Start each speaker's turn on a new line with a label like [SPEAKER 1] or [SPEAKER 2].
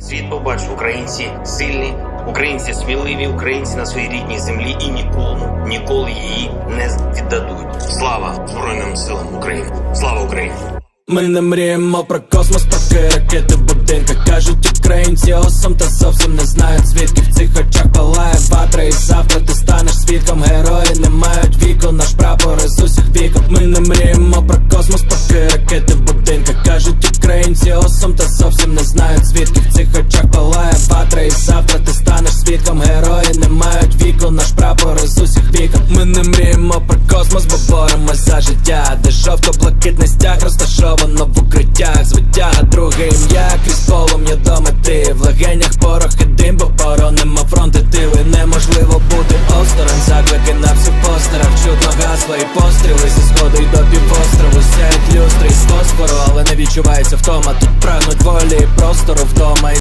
[SPEAKER 1] Світ побачив українці сильні, українці сміливі, українці на своїй рідній землі і нікому, ніколи її не віддадуть. Слава Збройним силам України! Слава Україні!
[SPEAKER 2] Ми не мріємо про космос, поки ракети в будинках Кажуть українці осом та зовсім не знають звідки в цих очах палає ватра І завтра ти станеш свідком Герої не мають віку, наш прапор із усіх віков Ми не мріємо про космос, поки ракети в будинках Кажуть українці осом та зовсім не знають звідки цих очах палає ватра І завтра ти станеш свідком. Герої не мають віку, наш прапор із усіх віком Ми не мріємо про космос, бо боремось за життя. Де жовто-блакитний стяг розташовано в укриттях. Звитяга другий ім'я крізь полум'я до мети. В легенях порох і дим, бо поронимо фронти тили Неможливо бути осторонь, заклики на всю постерах Чудно гасла і постріли зі сходу й до півострову. Сяють люстри із фосфору, але не відчувається втома. Тут прагнуть ворог простору вдома.